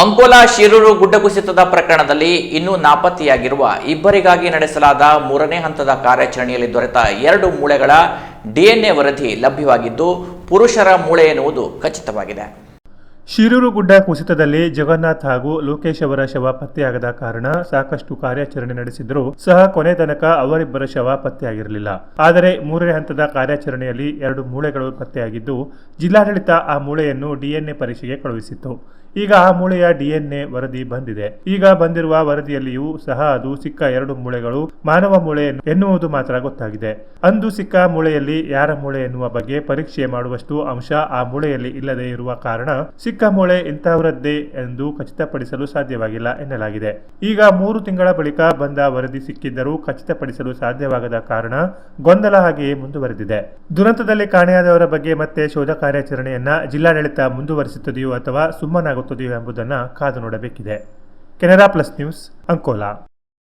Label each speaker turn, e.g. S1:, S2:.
S1: ಅಂಕೋಲಾ ಶಿರೂರು ಗುಡ್ಡ ಕುಸಿತದ ಪ್ರಕರಣದಲ್ಲಿ ಇನ್ನೂ ನಾಪತ್ತೆಯಾಗಿರುವ ಇಬ್ಬರಿಗಾಗಿ ನಡೆಸಲಾದ ಮೂರನೇ ಹಂತದ ಕಾರ್ಯಾಚರಣೆಯಲ್ಲಿ ದೊರೆತ ಎರಡು ಮೂಳೆಗಳ ಡಿಎನ್ಎ ವರದಿ ಲಭ್ಯವಾಗಿದ್ದು, ಪುರುಷರ ಮೂಳೆ ಎನ್ನುವುದು ಖಚಿತವಾಗಿದೆ.
S2: ಶಿರೂರು ಗುಡ್ಡ ಕುಸಿತದಲ್ಲಿ ಜಗನ್ನಾಥ್ ಹಾಗೂ ಲೋಕೇಶ್ ಅವರ ಶವ ಪತ್ತೆಯಾಗದ ಕಾರಣ ಸಾಕಷ್ಟು ಕಾರ್ಯಾಚರಣೆ ನಡೆಸಿದರೂ ಸಹ ಕೊನೆ ತನಕ ಅವರಿಬ್ಬರ ಶವ ಪತ್ತೆಯಾಗಿರಲಿಲ್ಲ. ಆದರೆ ಮೂರನೇ ಹಂತದ ಕಾರ್ಯಾಚರಣೆಯಲ್ಲಿ ಎರಡು ಮೂಳೆಗಳು ಪತ್ತೆಯಾಗಿದ್ದು, ಜಿಲ್ಲಾಡಳಿತ ಆ ಮೂಳೆಯನ್ನು ಡಿಎನ್ಎ ಪರೀಕ್ಷೆಗೆ ಕಳುಹಿಸಿತ್ತು. ಈಗ ಆ ಮೂಳೆಯ ಡಿಎನ್ಎ ವರದಿ ಬಂದಿದೆ. ಈಗ ಬಂದಿರುವ ವರದಿಯಲ್ಲಿಯೂ ಸಹ ಅದು ಸಿಕ್ಕ ಎರಡು ಮೂಳೆಗಳು ಮಾನವ ಮೂಳೆ ಎನ್ನುವುದು ಮಾತ್ರ ಗೊತ್ತಾಗಿದೆ. ಅಂದು ಸಿಕ್ಕ ಮೂಳೆಯಲ್ಲಿ ಯಾರ ಮೂಳೆ ಎನ್ನುವ ಬಗ್ಗೆ ಪರೀಕ್ಷೆ ಮಾಡುವಷ್ಟು ಅಂಶ ಆ ಮೂಳೆಯಲ್ಲಿ ಇಲ್ಲದೆ ಇರುವ ಕಾರಣ ಸಿಕ್ಕ ಮೂಳೆ ಇಂತಹವರದ್ದೇ ಎಂದು ಖಚಿತಪಡಿಸಲು ಸಾಧ್ಯವಾಗಿಲ್ಲ ಎನ್ನಲಾಗಿದೆ. ಈಗ ಮೂರು ತಿಂಗಳ ಬಳಿಕ ಬಂದ ವರದಿ ಸಿಕ್ಕಿದ್ದರೂ ಖಚಿತಪಡಿಸಲು ಸಾಧ್ಯವಾಗದ ಕಾರಣ ಗೊಂದಲ ಹಾಗೆಯೇ ಮುಂದುವರೆದಿದೆ. ದುರಂತದಲ್ಲಿ ಕಾಣೆಯಾದವರ ಬಗ್ಗೆ ಮತ್ತೆ ಶೋಧ ಕಾರ್ಯಾಚರಣೆಯನ್ನ ಜಿಲ್ಲಾಡಳಿತ ಮುಂದುವರಿಸುತ್ತದೆಯೋ ಅಥವಾ ಸುಮ್ಮನಾಗುತ್ತದೆಯೋ ಎಂಬುದನ್ನು ಕಾದು ನೋಡಬೇಕಿದೆ. Canara plus news Ankola.